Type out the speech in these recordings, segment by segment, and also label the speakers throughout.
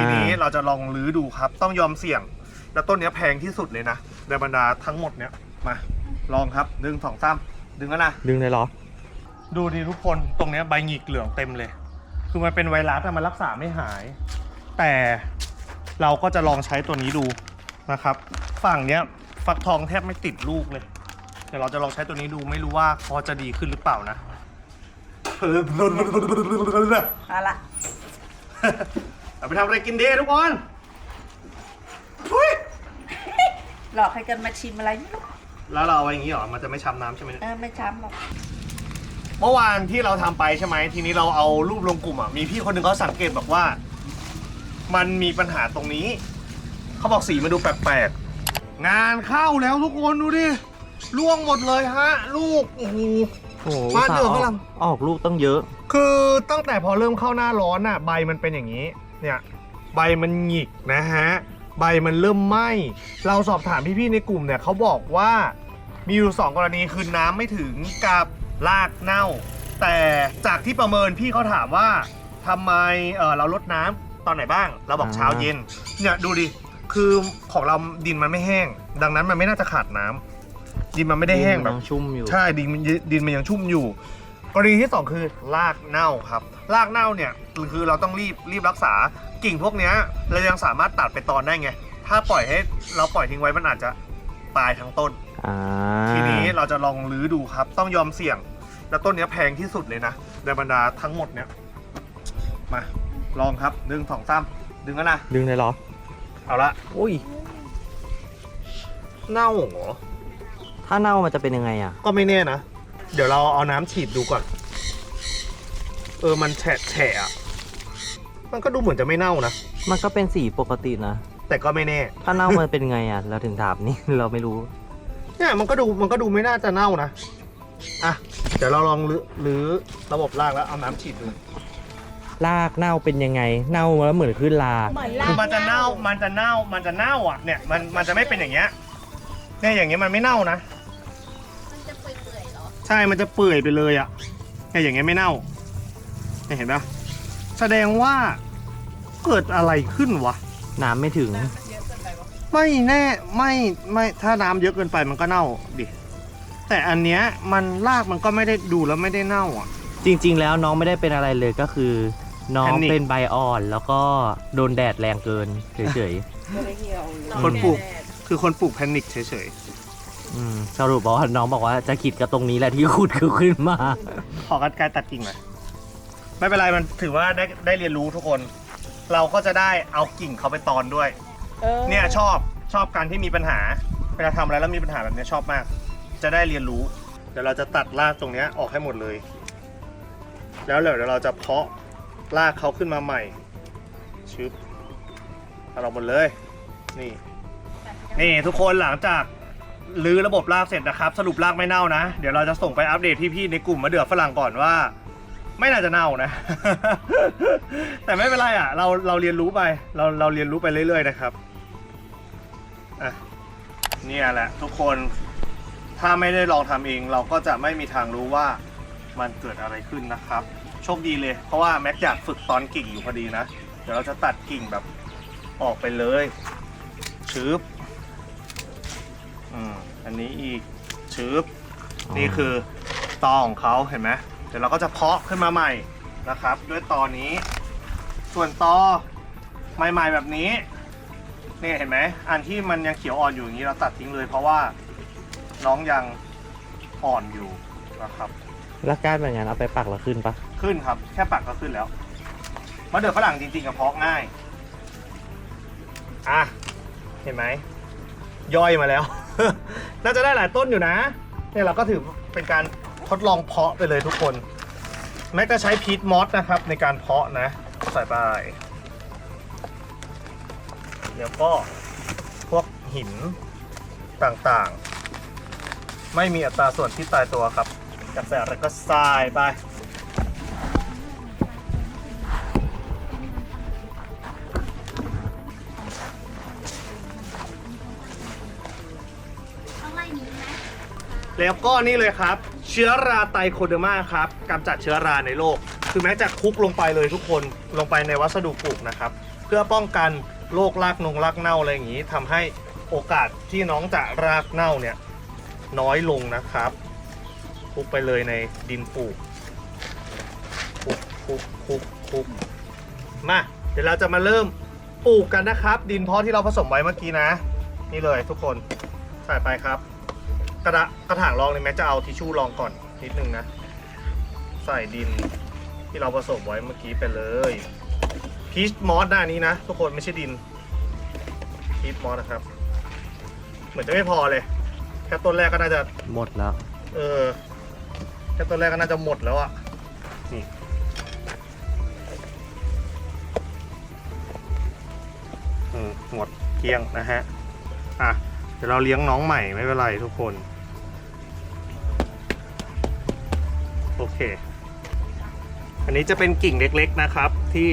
Speaker 1: ทีนี้เราจะลองรื้อดูครับ ต้องยอมเสี่ยง แล้วต้นเนี้ยแพงที่สุดเลยนะในบรรดาทั้งหมดเนี้ยมาลองครับหนึ่งสองสามดึงแล้วนะ
Speaker 2: ดึงเลยเหรอ
Speaker 1: ดูดิทุกคนตรงเนี้ยใบหงิกเหลืองเต็มเลย คือมันเป็นไวรัสอะมันรักษาไม่หาย แต่เราก็จะลองใช้ตัวนี้ดูนะครับ ฝั่งเนี้ยฟักทองแทบไม่ติดลูกเลยเดี๋ยวเราจะลองใช้ตัวนี้ดูไม่รู้ว่าพอจะดีขึ้นหรือเปล่านะ
Speaker 3: เอาละ
Speaker 1: เอาไปทำอะไรกินดีทุกคนทุย
Speaker 3: หลอกให้กันมาชิมอะไรไม่รู้
Speaker 1: แล้วเราเอาไว้อย่างนี้เหรอ มันจะไม่ช้ำน้ำใช่ไหมเนี่ย
Speaker 3: เออไม่ช้ำหรอก
Speaker 1: เมื่อวานที่เราทำไปใช่ไหม ทีนี้เราเอารูปลงกลุ่มอะ มีพี่คนหนึ่งเขาสังเกตบอกว่า มันมีปัญหาตรงนี้ เขาบอกสีมันดูแปลกๆ งานเข้าแล้วทุกคนดูดิล่วงหมดเลยฮะ ลูก โอ้โห
Speaker 2: โอ้โห
Speaker 1: บ้านเดือด
Speaker 2: อุตส่
Speaker 1: ฝ
Speaker 2: ห์
Speaker 1: รั่ง
Speaker 2: ออกลูกตั้งเยอะ
Speaker 1: คือตั้งแต่พอเริ่มเข้าหน้าร้อนน่ะ ใบมันเป็นอย่างนี้ เนี่ยใบมันหงิกนะฮะใบมันเริ่มไหม้เราสอบถามพี่ๆในกลุ่มเนี่ยเขาบอกว่ามีอยู่สองกรณีคือน้ำไม่ถึงกับรากเน่า แต่จากที่ประเมินพี่เขาถามว่าทำไมเออเราลดน้ำตอนไหนบ้าง เราบอก
Speaker 2: อ่า
Speaker 1: เช้าเย็นเนี่ยดูดิคือของเราดินมันไม่แห้ง ดังนั้นมันไม่น่าจะขาดน้ำดินมันไม่ได้แห้งแบบ
Speaker 2: ยังชุ่มอยู่
Speaker 1: ใช่ดินมันดินมันยังชุ่มอยู่ กรณีที่สองคือรากเน่าครับรากเน่าเนี่ยคือเราต้องรีบรีบรักษากิ่งพวกเนี้ยเรายังสามารถตัดไปตอนได้ไง ถ้าปล่อยให้เราปล่อยทิ้งไว้มันอาจจะตายทั้งต้น
Speaker 2: อ่า
Speaker 1: ทีนี้เราจะลองรื้อดูครับ ต้องยอมเสี่ยง แล้วต้นเนี้ยแพงที่สุดเลยนะในบรรดาทั้งหมดเนี้ยมาลองครับหนึ่งสองสามดึงแล้วนะ
Speaker 2: ดึงเลยเหรอ
Speaker 1: เอาละ
Speaker 2: อุ้ย
Speaker 1: เน่าเหรอ
Speaker 2: ถ้าเน่ามันจะเป็นยังไงอะ
Speaker 1: ก็ไม่แน่นะ เดี๋ยวเราเอาน้ำฉีดดูก่อน เออมันแฉะแฉะอะมันก็ดูเหมือนจะไม่เน่านะ
Speaker 2: มันก็เป็นสีปกตินะ
Speaker 1: แต่ก็ไม่แน่
Speaker 2: ถ้าเน่ามันเป็นไงอะ เราถึงถามนี่ เราไม่รู้
Speaker 1: เนี่ยมันก็ดูมันก็ดูไม่น่าจะเน่านะ อะ เดี๋ยวเราลองรื้อรื้อระบบรากแล้วเอาน้ำฉีดดู
Speaker 2: รากเน่าเป็นยังไง เน่าแล้วเหมือนขึ้นลา
Speaker 3: เหมือน
Speaker 1: คือมันจะเน่า มันจะเน่า มันจะเน่าอะ เนี่ย มัน มันจะไม่เป็นอย่างเงี้ย เนี่ย อย่างเงี้ยมันไม่เน่านะ ใช่มันจะเปื่อยไปเลยอะเนี่ยอย่างเงี้ยไม่เน่าเนี่ยเห็นปะแสดงว่าเกิดอะไรขึ้นวะ
Speaker 2: น้ำไม่ถึง
Speaker 1: ไม่แน่ไม่ไม่ถ้าน้ำเยอะเกินไปมันก็เน่าดิแต่อันเนี้ยมันรากมันก็ไม่ได้ดูแล้วไม่ได้เน่าอะ
Speaker 2: จริง ๆ แล้วน้องไม่ได้เป็นอะไรเลยก็คือ น้อง
Speaker 1: แพนิค
Speaker 2: เป็นใบอ่อนแล้วก็โดนแดดแรงเกินเฉย
Speaker 3: ไม่ได้เหี่ยวเลย
Speaker 1: คนปลูกคือคนปลูกแพนิคเฉย
Speaker 2: ๆ อืมสรุปบอกว่าน้องบอกว่าจะขีดกับตรงนี้แหละที่ขุดคือขึ้นมา
Speaker 1: ๆขอกันไกลตัดกิ่งหน่อยไม่เป็นไรมันถือว่าได้ได้เรียนรู้ทุกคน เราก็จะได้เอากิ่งเขาไปตอนด้วย
Speaker 3: ออ
Speaker 1: เนี่ยชอบชอบการที่มีปัญหาเวลาทำอะไรแล้วมีปัญหาแบบเนี้ยชอบมาก จะได้เรียนรู้ เดี๋ยวเราจะตัดรากตรงเนี้ยออกให้หมดเลย แล้วเดี๋ยวเราจะเพาะรากเขาขึ้นมาใหม่ชึบเอาเราหมดเลย นี่ นี่ทุกคนหลังจาก รื้อระบบรากเสร็จนะครับ สรุปรากไม่เน่านะ เดี๋ยวเราจะส่งไปอัปเดตพี่ๆในกลุ่มมะเดื่อฝรั่งก่อนว่า ไม่น่าจะเน่านะ แต่ไม่เป็นไรอะ เราเราเรียนรู้ไปเราเราเรียนรู้ไปเรื่อยๆนะครับอะเนี่ยแหละ ทุกคนถ้าไม่ได้ลองทำเอง เราก็จะไม่มีทางรู้ว่ามันเกิดอะไรขึ้นนะครับ โชคดีเลย เพราะว่าแม็กอยากฝึกตอนกิ่งอยู่พอดีนะ เดี๋ยวเราจะตัดกิ่งแบบออกไปเลยชื้บ อืมอันนี้อีกชืบนี่คือตอของเขาเห็นไหมเดี๋ยวเราก็จะเพาะขึ้นมาใหม่นะครับ ด้วยตอนี้ ส่วนตอใหม่ๆแบบนี้เนี่ยเห็นไหมอันที่มันยังเขียวอ่อนอยู่อย่างนี้เราตัดทิ้งเลย เพราะว่าน้องยังอ่อนอยู่นะครับ
Speaker 2: แล้วก้านแบบนั้นเอาไปปักแล้วขึ้นปะ
Speaker 1: ขึ้นครับ แค่ปักก็ขึ้นแล้วมะเดื่อฝรั่งจริงๆกับเพาะง่ายอะเห็นไหมย่อยมาแล้วน่าจะได้หลายต้นอยู่นะ เนี่ยเราก็ถือเป็นการทดลองเพาะไปเลยทุกคน แม็กจะใช้พีทมอสนะครับ ในการเพาะนะ ใส่ไปเดี๋ยวก็พวกหินต่างๆ ไม่มีอัตราส่วนที่ตายตัวครับอยากใส่อะไรก็ใส่ไป แล้วก็นี่เลยครับ เชื้อราไตโคเดอร์มาครับกำจัดเชื้อราในโลก คือแม้จะคุกลงไปเลยทุกคนลงไปในวัสดุปลูกนะครับ เพื่อป้องกันโรครากนงรากเน่าอะไรอย่างนี้ทำให้โอกาสที่น้องจะรากเน่าเนี่ยน้อยลงนะครับคุกไปเลยในดินปลูกคุกคุกคุกคุกมาเดี๋ยวเราจะมาเริ่มปลูกกันนะครับ ดินเพาะที่เราผสมไว้เมื่อกี้นะ นี่เลยทุกคนใส่ไปครับ กระดะกระถางรองเลยแม็กจะเอาทิชชู่รองก่อนนิดนึงนะ ใส่ดินที่เราผสมไว้เมื่อกี้ไปเลยพีชมอสหน้านี้นะทุกคนไม่ใช่ดินพีชมอสนะครับ เหมือนจะไม่พอเลยแค่ต้นแรกก็น่าจะ
Speaker 2: หมดแล้ว
Speaker 1: เออแค่ต้นแรกก็น่าจะหมดแล้วอะนี่อืมหมดเกลี้ยงนะฮะ อะ เดี๋ยวเราเลี้ยงน้องใหม่ไม่เป็นไรทุกคน เคอันนี้จะเป็นกิ่งเล็กๆนะครับ ที่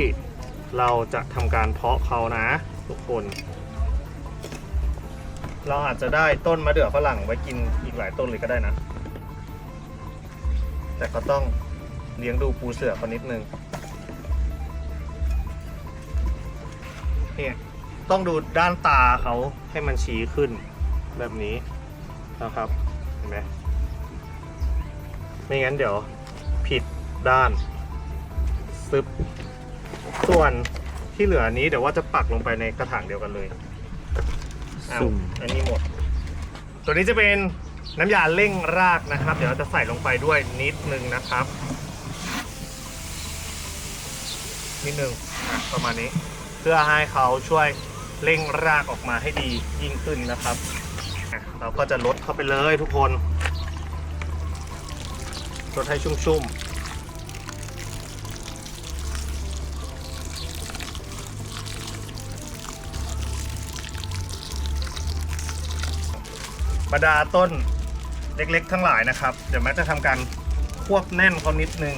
Speaker 1: เราจะทำการเพาะเขานะ ทุกคน เราอาจจะได้ต้นมะเดื่อฝรั่งไว้กินอีกหลายต้นเลยก็ได้นะ แต่ก็ต้องเลี้ยงดูปูเสือเขานิดนึงเนี่ยต้องดูด้านตาเขาให้มันชี้ขึ้นแบบนี้นะครับ เห็นไหมไม่งั้นเดี๋ยว ดด้านซึบส่วนที่เหลืออันนี้เดี๋ยวว่าจะปักลงไปในกระถางเดียวกันเลยอ้าว
Speaker 2: สุ่ม
Speaker 1: อันนี้หมด ตัวนี้จะเป็นน้ำยาเร่งรากนะครับ เดี๋ยวเราจะใส่ลงไปด้วยนิดนึงนะครับ นิดนึงอะประมาณนี้ เพื่อให้เขาช่วยเร่งรากออกมาให้ดียิ่งขึ้นนะครับอะเราก็จะลดเข้าไปเลยทุกคนลดให้ชุ่มๆ บรรดาต้นเล็กๆ ทั้งหลายนะครับ เดี๋ยวแม่จะทำการควบแน่นเขานิดนึง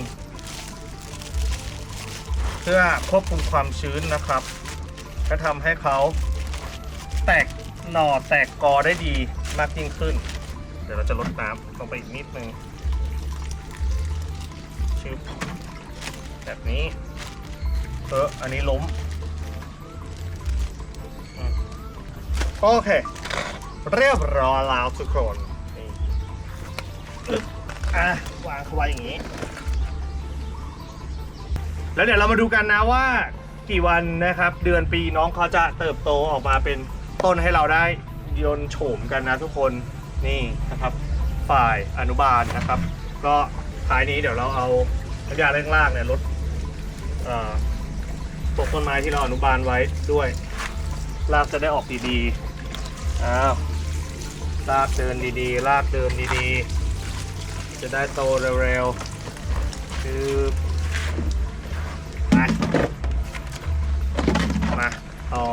Speaker 1: เพื่อควบคุมความชื้นนะครับ ก็ทำให้เขาแตกหน่อแตกกอได้ดีมากยิ่งขึ้น เดี๋ยวเราจะลดน้ำลงไปอีกนิดนึงชึบแบบนี้เอออันนี้ล้มโอเค เรียบร้อยแล้วทุกคนนี่อะวางเขาไว้อย่างนี้ แล้วเดี๋ยวเรามาดูกันนะว่ากี่วันนะครับ เดือนปีน้องเขาจะเติบโตออกมาเป็นต้นให้เราได้ยนโฉมกันนะทุกคนนี่นะครับ ฝ่ายอนุบาลนะครับ ก็ท้ายนี้เดี๋ยวเราเอาน้ำยาเร่งรากเนี่ยลดเอ่อพวกต้นไม้ที่เราอนุบาลไว้ด้วยรากจะได้ออกดีๆอ้าว รากเดินดีๆรากเดินดีๆ จะได้โตเร็วๆ คือไปมาเอา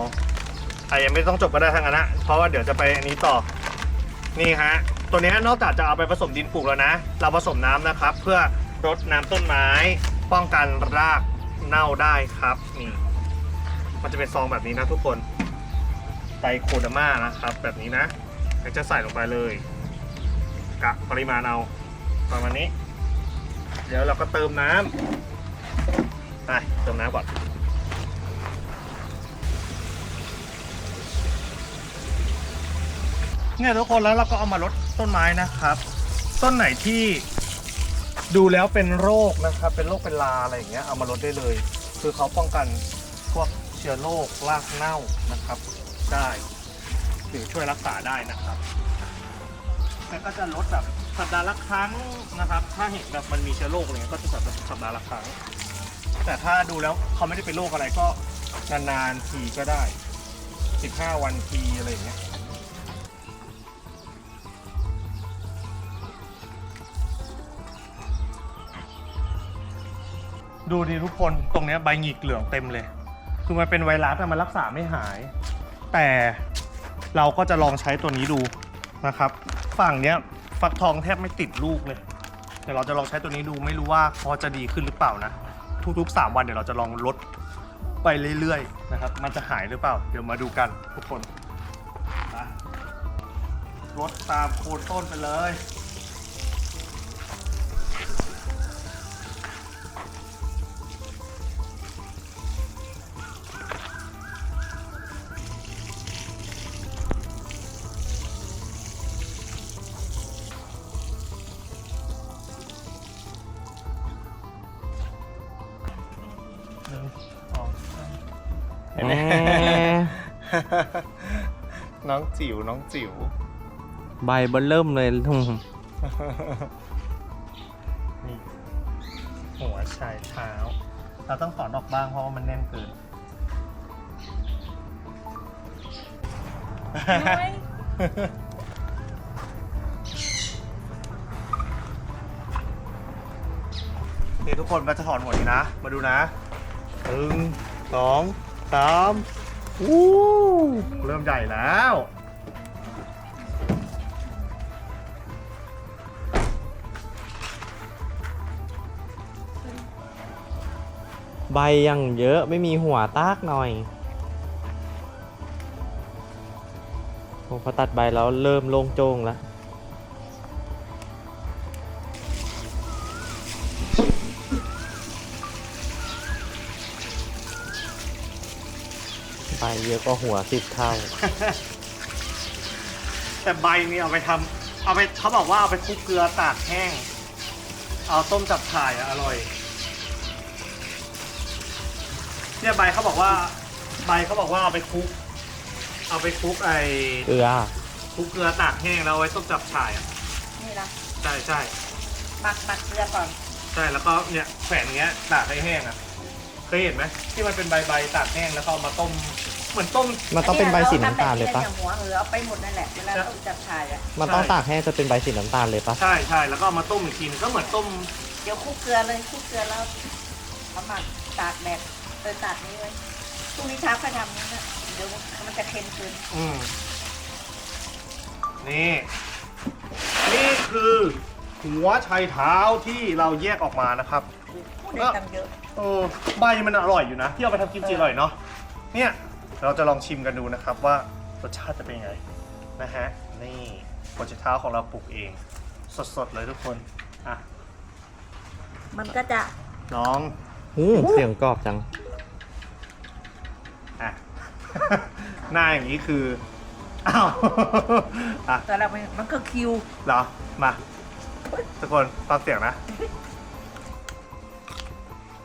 Speaker 1: ใครยังไม่ต้องจบก็ได้ทั้งนั้นนะ เพราะว่าเดี๋ยวจะไปอันนี้ต่อ นี่ฮะ ตัวเนี้ยนอกจากจะเอาไปผสมดินปลูกแล้วนะ เราผสมน้ำนะครับ เพื่อรดน้ำต้นไม้ ป้องกันรากเน่าได้ครับนี่มันจะเป็นซองแบบนี้นะทุกคนไตรโคดาม่านะครับ แบบนี้นะ เดี๋ยวจะใส่ลงไปเลยกะปริมาณเอาประมาณนี้ เดี๋ยวเราก็เติมน้ำไปเติมน้ำก่อน เนี่ยทุกคนแล้วเราก็เอามาลดต้นไม้นะครับ ต้นไหนที่ดูแล้วเป็นโรคนะครับ เป็นโรคเป็นลาอะไรอย่างเงี้ยเอามาลดได้เลย คือเขาป้องกันพวกเชื้อโรครากเน่านะครับ ได้ หรือช่วยรักษาได้นะครับแต่ก็จะลดแบบสัปดาห์ละครั้งนะครับ ถ้าเห็นแบบมันมีเชื้อโรคอะไรเงี้ยก็จะสัปดาห์ละครั้ง แต่ถ้าดูแล้วเขาไม่ได้เป็นโรคอะไรก็นานๆทีก็ได้ 15 วันทีอะไรอย่างเงี้ยดูดิทุกคนตรงเนี้ยใบหงิกเหลืองเต็มเลย คือมันเป็นไวรัสอะมันรักษาไม่หาย แต่ เราก็จะลองใช้ตัวนี้ดูนะครับ ฝั่งเนี้ยฟักทองแทบไม่ติดลูกเลยเดี๋ยวเราจะลองใช้ตัวนี้ดูไม่รู้ว่าพอจะดีขึ้นหรือเปล่านะ ทุกๆ 3 วันเดี๋ยวเราจะลองลดไปเรื่อยๆนะครับ มันจะหายหรือเปล่า เดี๋ยวมาดูกันทุกคนลดตามโคนต้นไปเลย จิ๋วน้องจิ๋ว
Speaker 2: ใบเบนเริ่มเลยทุ่ง
Speaker 1: นี่หัวชายเท้า เราต้องถอนออกบ้างเพราะว่ามันแน่นเกิน
Speaker 3: น้อย
Speaker 1: นี่ทุกคนก็จะถอนหมดนี้นะ มาดูนะหนึ่งสองสามวู้เริ่มใหญ่แล้ว
Speaker 2: ใบยังเยอะไม่มีหัวตากหน่อยโอ้พอตัดใบแล้วเริ่มโล่งโจ้งแล้วใบเยอะก็หัวสิบเท่า
Speaker 1: แต่ใบนี่เอาไปทำเอาไปเขาบอกว่าเอาไปคลุกเกลือตากแห้ง เอาต้มจับฉ่ายอะอร่อย เนี่ยใบเขาบอกว่าใบเขาบอกว่าเอาไปคลุก เอาไปคลุกไอ้
Speaker 2: เกลือ
Speaker 1: คลุกเกลือตากแห้งแล้วเอาไว้ต้มจับฉ่ายอะ
Speaker 3: นี่นะ
Speaker 1: ใช่ใช่
Speaker 3: หมักหมักเกลือก่อน
Speaker 1: ใช่แล้วก็เนี่ยแขวนอย่างเงี้ยตากให้แห้งอะเคยเห็นไหมที่มันเป็นใบใบๆตากแห้งแล้วก็เอามาต้มเหมือนต้ม
Speaker 2: มันต้องเป็นใบสีน้ำตาลเลยปะ
Speaker 3: นี่หัวเออเอาไปหมดนั่นแหละเวลาเราจับชายอะ
Speaker 2: มันต้อง
Speaker 1: ใช่
Speaker 2: ตากแห้งจะเป็นใบสีน้ำตาลเลยปะ
Speaker 1: ใช่ใช่แล้วก็เอามาต้มอีกทีนึงก็เหมือนต้ม
Speaker 3: เดี๋ยวคลุกเกลือเลยคลุกเกลือแล้วเอาหมักตากแดดเออตากนี้ไว้พรุ่งนี้เช้าค่อยทำนี่นะเดี๋ยวมันจะเค็มเกิน
Speaker 1: อืมนี่ นี่คือหัวไชเท้าที่เราแยกออกมานะครับ
Speaker 3: พูดได้ตังค์เยอะ
Speaker 1: เออใบมันอร่อยอยู่นะ ที่เอาไปทำกิมจิอร่อยเนาะเนี่ยเราจะลองชิมกันดูนะครับว่ารสชาติจะเป็นยังไงนะฮะนี่หัวไชเท้าของเราปลูกเอง สดๆเลยทุกคนอะ
Speaker 3: มันก็จะ
Speaker 1: น้อง
Speaker 2: หูเสียงกรอบจัง
Speaker 1: อะ หน้าอย่างนี้คือ อ้าว อะ
Speaker 3: แต่เรามันมันก็คิว
Speaker 1: เหรอ มา ทุกคนฟังเสียงนะ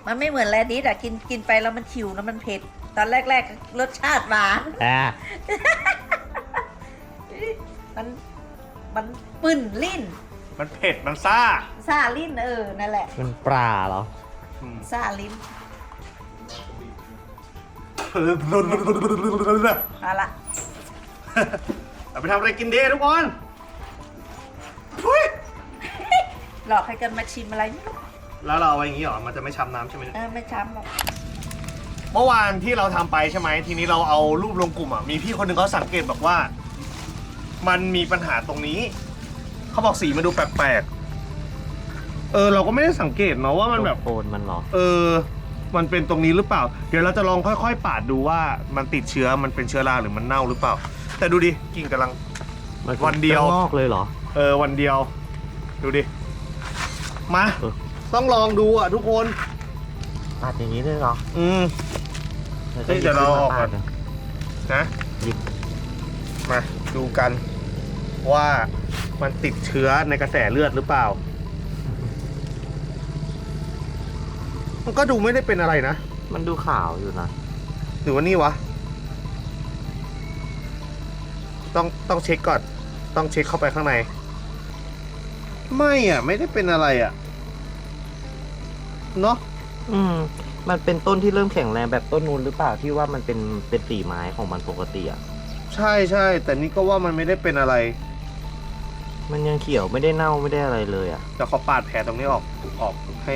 Speaker 3: มันไม่เหมือนแรดดิสอะกินกินไปแล้วมันคิวแล้วมันเผ็ด ตอนแรกๆรสชาติหวาน
Speaker 2: อ่า
Speaker 3: มันมันปึ้นลิ้น
Speaker 1: มันเผ็ด มันซ่า
Speaker 3: ซ่าลิ้นเออนั่นแหละ
Speaker 2: มันปลาเหรอ
Speaker 1: อืม
Speaker 3: ซ่าลิ้น เอาละ
Speaker 1: เอาไปทำอะไรกินดีทุกคนทุย
Speaker 3: หลอกให้กันมาชิมอะไรไม่รู้
Speaker 1: แล้วเราเอาไว้อย่างนี้เหรอ มันจะไม่ช้ำน้ำใช่ไหม
Speaker 3: เออไม่ช้ำหรอก
Speaker 1: เมื่อวานที่เราทำไปใช่ไหม ทีนี้เราเอารูปลงกลุ่มอะ มีพี่คนหนึ่งเขาสังเกตบอกว่า มันมีปัญหาตรงนี้ เขาบอกสีมันดูแปลกๆ เออ เราก็ไม่ได้สังเกตเนาะว่ามันแบบ
Speaker 2: โคนมันเหรอ
Speaker 1: เออ มันเป็นตรงนี้หรือเปล่า เดี๋ยวเราจะลองค่อย ๆ ปาดดูว่ามันติดเชื้อมันเป็นเชื้อราหรือมันเน่าหรือเปล่า แต่ดูดิกิ่งกำลัง
Speaker 2: มัน
Speaker 1: วันเดียว
Speaker 2: จะงอกเลยเหรอ
Speaker 1: เออวันเดียว ดูดิมา
Speaker 2: เออ
Speaker 1: ต้องลองดูอะทุกคน
Speaker 2: ตัดอย่างนี้เลยเหรอ
Speaker 1: อืม เฮ้ยเดี๋ยวเราออกก่อน
Speaker 2: นะ
Speaker 1: นะ
Speaker 2: หยิบ
Speaker 1: มาดูกันว่ามันติดเชื้อในกระแสเลือดหรือเปล่า มันก็ดูไม่ได้เป็นอะไรนะ
Speaker 2: มันดูขาวอยู่นะ
Speaker 1: หรือว่านี่วะ ต้องต้องเช็คก่อน ต้องเช็คเข้าไปข้างใน ไม่อะ ไม่ได้เป็นอะไรอะ เนาะ
Speaker 2: อืม มันเป็นต้นที่เริ่มแข็งแรงแบบต้นนูนหรือเปล่าที่ว่ามันเป็นเป็นสีไม้ของมันปกติอะ
Speaker 1: ใช่ใช่ แต่นี่ก็ว่ามันไม่ได้เป็นอะไร
Speaker 2: มันยังเขียวไม่ได้เน่าไม่ได้อะไรเลยอะ
Speaker 1: เดี๋ยวขอปาดแผลตรงนี้ออกออกให้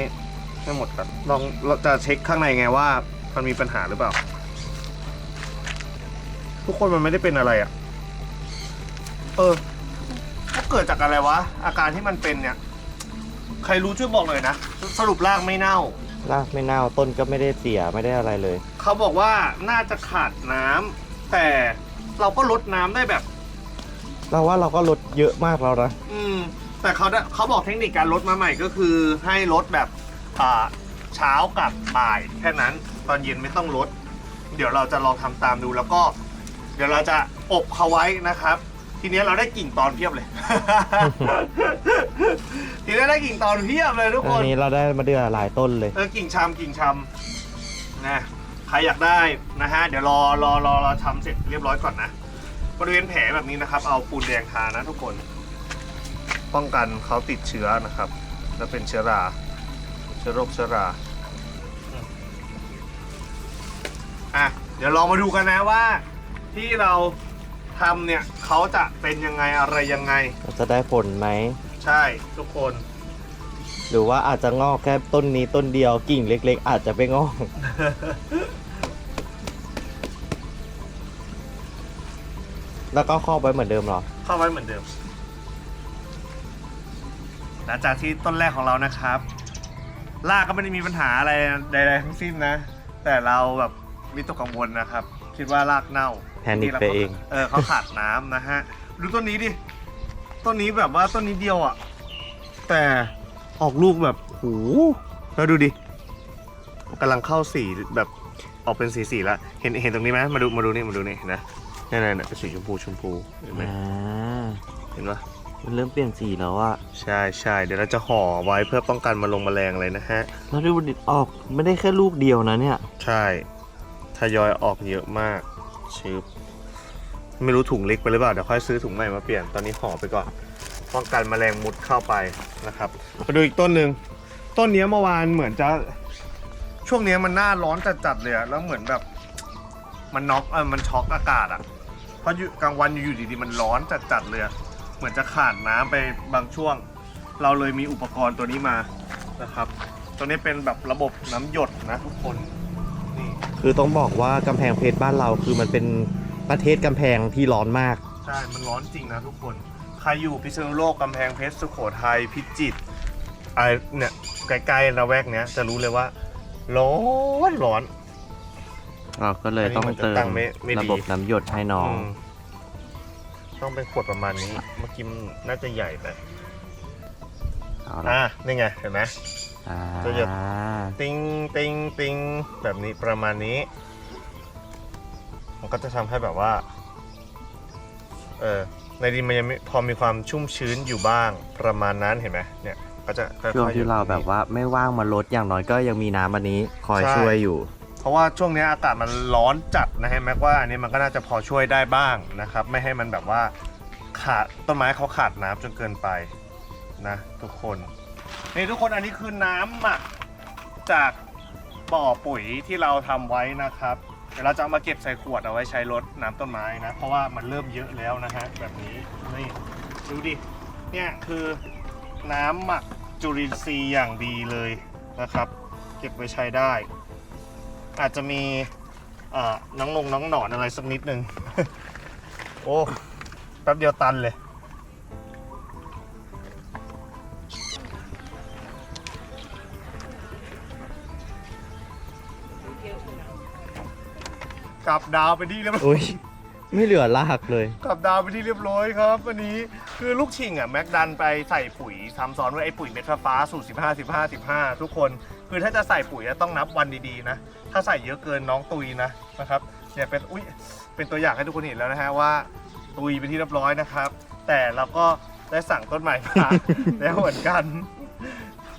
Speaker 1: ให้หมดก่อนลองเราจะเช็คข้างในไงว่ามันมีปัญหาหรือเปล่า ทุกคนมันไม่ได้เป็นอะไรอะ่ะ เออก็เกิดจากอะไรวะ อาการที่มันเป็นเนี่ย ใครรู้ช่วยบอกเลยนะ สรุปรากไม่เน่า
Speaker 2: รากไม่เน่าต้นก็ไม่ได้เสียไม่ได้อะไรเลย
Speaker 1: เขาบอกว่าน่าจะขาดน้ำแต่เราก็ลดน้ำได้แบบ
Speaker 2: เราว่าเราก็ลดเยอะมากแล้วนะ
Speaker 1: อืม แต่เขาได้เขาบอกเทคนิคการลดมาใหม่ก็คือให้ลดแบบ อ่าเช้ากับบ่ายแค่นั้น ตอนเย็นไม่ต้องลด เดี๋ยวเราจะลองทำตามดูแล้วก็ เดี๋ยวเราจะอบเขาไว้นะครับ ทีนี้เราได้กิ่งตอนเพียบเลย ทีนี้ได้กิ่งตอนเพียบเลยทุกค
Speaker 2: อัน
Speaker 1: น
Speaker 2: นี้เราได้มาเดือหลายต้นเลย
Speaker 1: เออกิ่งชำกิ่งชำนะใครรอยากได้นะฮะ เดี๋ยวรอรอรอรอทำเสร็จเรียบร้อยก่อนนะบริเวณแผลแบบนี้นะครับ เอาปูนแดงทานะทุกคน ป้องกันเขาติดเชื้อนะครับ แล้วเป็นเชื้อรา เชื้อโรคเชื้อราอะ เดี๋ยวลองมาดูกันนะว่า ที่เราทำเนี่ยเขาจะเป็นยังไงอะไรยังไง
Speaker 2: จะได้ผลไหม
Speaker 1: ใช่ทุกคน
Speaker 2: หรือว่าอาจจะงอกแค่ต้นนี้ต้นเดียวกิ่งเล็ก ๆ อาจจะไม่งอก แล้วก็ครอบไว้เหมือนเดิมเหรอ
Speaker 1: เข้าไว้เหมือนเดิม หลังจากที่ต้นแรกของเรานะครับ รากก็ไม่ได้มีปัญหาอะไรใดๆทั้งสิ้นนะ แต่เราแบบวิตกกังวลนะครับ คิดว่ารากเน่า
Speaker 2: แพนิคไปเอง
Speaker 1: เออเขาขาดน้ำนะฮะ ดูต้นนี้ดิ ต้นนี้แบบว่าต้นนี้เดียวอะ แต่ออกลูกแบบโหแล้วดูดิกำลังเข้าสีแบบออกเป็นสีสีแล้วเห็นเห็นตรงนี้ไหมมาดูมาดูนี่มาดูนี่เห็นะนี่นี่นี่เป็นสีชมพูชมพูเห็นไหม
Speaker 2: อ่า
Speaker 1: เห็นปะ
Speaker 2: มันเริ่มเปลี่ยนสีแล้วอะ
Speaker 1: ใช่ใช่เดี๋ยวเราจะห่อไว้เพื่อป้องกันมาลงแมลงเลยนะฮะ
Speaker 2: แล้วดูดิออกไม่ได้แค่ลูกเดียวนะเนี่ย
Speaker 1: ใช่ทยอยออกเยอะมากชืบไม่รู้ถุงเล็กไปหรือเปล่าเดี๋ยวค่อยซื้อถุงใหม่มาเปลี่ยนตอนนี้ห่อไปก่อน ป้องกันแมลงมุดเข้าไปนะครับมาดูอีกต้นหนึ่งต้นเนี้ยเมื่อวานเหมือนจะ ช่วงเนี้ยมันหน้าร้อนจัดๆเลยอะแล้วเหมือนแบบมันน็อกเออมันช็อกอากาศอะเพราะอยู่กลางวันอยู่ดีๆมันร้อนจัดๆเลยอะ เหมือนจะขาดน้ำไปบางช่วง เราเลยมีอุปกรณ์ตัวนี้มานะครับ ตัวนี้เป็นแบบระบบน้ำหยดนะทุกคนนี่
Speaker 2: คือต้องบอกว่ากำแพงเพชรบ้านเราคือมันเป็นประเทศกำแพงที่ร้อนมาก
Speaker 1: ใช่ มันร้อนจริงนะทุกคน ใครอยู่พิษณุโลกกำแพงเพชรสุโขทัยพิจิตรอะไรเนี่ยใกล้ๆระแวกเนี้ยจะรู้เลยว่า ร้อนร้อน
Speaker 2: เราก็เลยต้องเติ
Speaker 1: อันนี้มันจะตั้
Speaker 2: ม
Speaker 1: งไม่ไม่ดี
Speaker 2: ระบบน้ำหยดให้น้อง
Speaker 1: ม ต้องเป็นขวดประมาณนี้ เมื่อกี้มันน่าจะใหญ่ไป
Speaker 2: เอาละ
Speaker 1: อะนี่ไงเห็นไหม
Speaker 2: อ่า
Speaker 1: จะหยด ติงติงติงแบบนี้ประมาณนี้ มันก็จะทำให้แบบว่า เออในดินมันยังไม่พอมีความชุ่มชื้นอยู่บ้างประมาณนั้นเห็นไหมเนี่ยก็จะค่อยๆ
Speaker 2: ช่วงที่เรา
Speaker 1: หยด
Speaker 2: แบบว่าไม่ว่างมาลดอย่างน้อยก็ยังมีน้ำอันนี้ คอย
Speaker 1: ใช่
Speaker 2: ช่วยอยู่
Speaker 1: เพ ราะว่าช่วงนี้อากาศมันร้อนจัดนะฮะแม็กว่าอันนี้มันก็น่าจะพอช่วยได้บ้างนะครับ ไม่ให้มันแบบว่าขาดต้นไม้เขาขาดน้ำจนเกินไปนะทุกคนนี่ทุกคนอันนี้คือน้ำหมักจากบ่อปุ๋ยที่เราทำไว้นะครับเดี๋ยวเราจะเอามาเก็บใส่ขวดเอาไว้ใช้รดน้ำต้นไม้นะ เพราะว่ามันเริ่มเยอะแล้วนะฮะแบบนี้นี่ดูดิเนี่ยคือน้ำหมักจุลินทรีย์อย่างดีเลยนะครับ เก็บไว้ใช้ได้ อาจจะมีเอ่อน้องนงน้องหนอนอะไรสักนิดนึง โอ้แป๊บเดียวตันเลย กลับดาวไปที่เรียบร้อย
Speaker 2: อุ้ยไม่เหลือรากเลย
Speaker 1: กลับดาวไปที่เรียบร้อยครับวันนี้ คือลูกชิงอะแม็กดันไปใส่ปุ๋ยทำซ้อนด้วยไอ้ปุ๋ยเม็ดฟ้าสูตร15 15 15 ทุกคน คือถ้าจะใส่ปุ๋ยอะต้องนับวันดีๆนะ ถ้าใส่เยอะเกินน้องตุยนะนะครับเนี่ยเป็นอุ้ยเป็นตัวอย่างให้ทุกคนเห็นแล้วนะฮะว่า ตุยเป็นที่เรียบร้อยนะครับ แต่เราก็ได้สั่งต้นใหม่มาแล้วเหมือนกัน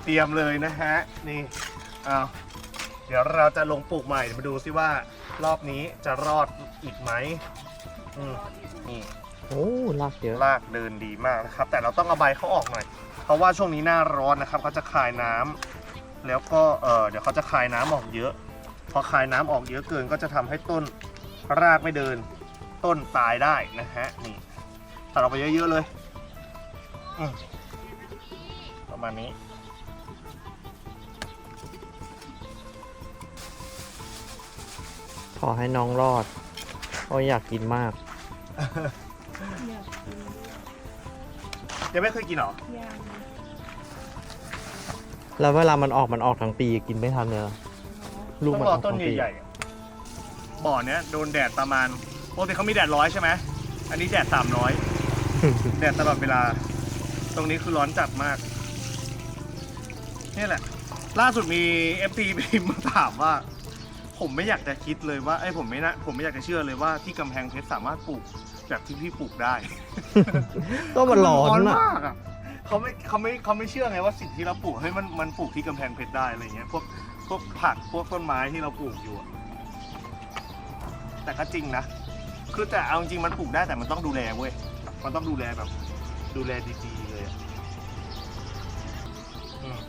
Speaker 1: เตรียมเลยนะฮะนี่เอาเดี๋ยวเราจะลงปลูกใหม่มาดูซิว่ารอบนี้จะรอดอีกไหมอืมนี่
Speaker 2: โอ้รากเยอะ
Speaker 1: ลากเดินดีมากนะครับ แต่เราต้องเอาใบเขาออกหน่อย เพราะว่าช่วงนี้หน้าร้อนนะครับเขาจะคายน้ำแล้วก็เออเดี๋ยวเขาจะคายน้ำออกเยอะ พอคายน้ำออกเยอะเกินก็จะทำให้ต้นรากไม่เดิน ต้นตายได้นะฮะนี่ตัดออกไปเยอะๆเลยอืมประมาณนี้
Speaker 2: ขอให้น้องรอดเพราะอยากกินมาก
Speaker 1: ยังไม่เคยกินเหรอ
Speaker 2: แล้วเวลามันออกมันออกทั้งปีกินไม่ทันเลยลูก
Speaker 1: ต้อง
Speaker 2: มัน
Speaker 1: ร
Speaker 2: อ
Speaker 1: อ
Speaker 2: อก
Speaker 1: ต้น
Speaker 2: ทั้งปี
Speaker 1: ใหญ่ๆอะบ่อเนี้ยโดนแดดประมาณปกติเขามีแดดร้อยใช่ไหม อันนี้แดดสามร้อย แดดตลอดเวลา ตรงนี้คือร้อนจัดมากนี่แหละ ล่าสุดมี FT พิมพ์มาถามว่า ผมไม่อยากจะคิดเลยว่าไอ้ยผมไม่นะผมไม่อยากจะเชื่อเลยว่าที่กำแพงเพชรสามารถปลูก แบบที่พี่ปลูกได้
Speaker 2: ก็มันร้อนอะ
Speaker 1: มากอะเขาไม่เขาไม่เขาไม่เชื่อไงว่าสิ่งที่เราปลูกเฮ้ยมันมันปลูกที่กำแพงเพชรได้อะไรเงี้ยพวกพวกผักพวกต้นไม้ที่เราปลูกอยู่อะแต่ก็จริงนะคือแต่เอาจริงๆมันปลูกได้แต่มันต้องดูแลเว้ยมันต้องดูแลแบบ ดูแลดีๆเลยอะอืม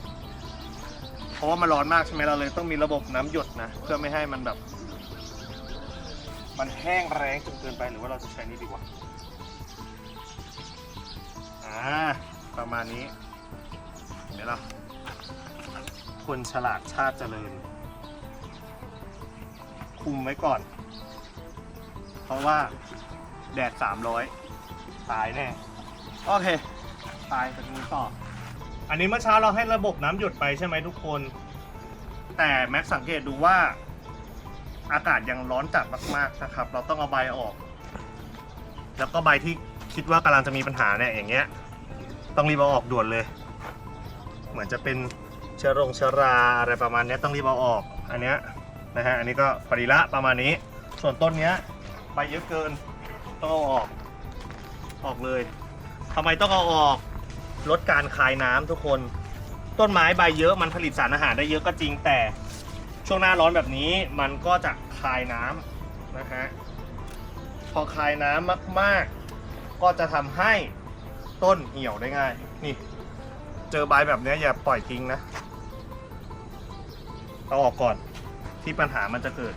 Speaker 1: เพราะว่ามันร้อนมากใช่ไหมเราเลยต้องมีระบบน้ำหยดนะเพื่อไม่ให้มันแบบ มันแห้งแรงจนเกินไปหรือว่าเราจะใช้นี่ดีกวะอ่าประมาณนี้เห็นไหมล่ะคนฉลาดชาติเจริญ คุมไว้ก่อน เพราะว่าแดด 300 ตายแน่ โอเค ตายจากนี้ต่อ อันนี้เมื่อเช้าเราให้ระบบน้ำหยดไปใช่ไหมทุกคน แต่แม็กสังเกตดูว่า อากาศยังร้อนจัดมากๆนะครับ เราต้องเอาใบออก แล้วก็ใบที่คิดว่ากำลังจะมีปัญหาเนี่ยอย่างเงี้ย ต้องรีบเอาออกด่วนเลย เหมือนจะเป็นเชื้อรงเชื้อราอะไรประมาณนี้ต้องรีบเอาออก อันเนี้ยนะฮะอันนี้ก็พอดีละประมาณนี้ ส่วนต้นเนี้ยใบเยอะเกินต้องเอาออกออกเลยทำไมต้องเอาออกลดการคายน้ำทุกคน ต้นไม้ใบเยอะมันผลิตสารอาหารได้เยอะก็จริงแต่ ช่วงหน้าร้อนแบบนี้มันก็จะคายน้ำนะฮะพอคายน้ำมากๆ ก็จะทำให้ต้นเหี่ยวได้ง่าย นี่ เจอใบแบบนี้อย่าปล่อยทิ้งนะเอาออกก่อนที่ปัญหามันจะเกิด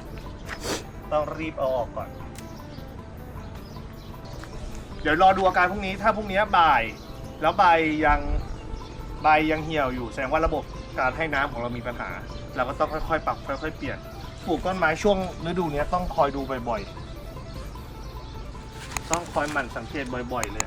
Speaker 1: ต้องรีบเอาออกก่อน เดี๋ยวรอดูอาการพรุ่งนี้ถ้าพรุ่งนี้บ่าย แล้วใบยังใบยังเหี่ยวอยู่แสดงว่าระบบการให้น้ำของเรามีปัญหา เราก็ต้องค่อยๆ ปรับค่อยๆ เปลี่ยน ปลูกต้นไม้ช่วงฤดูเนี้ยต้องคอยดูบ่อยๆ ต้องคอยหมั่นสังเกตบ่อยๆเลย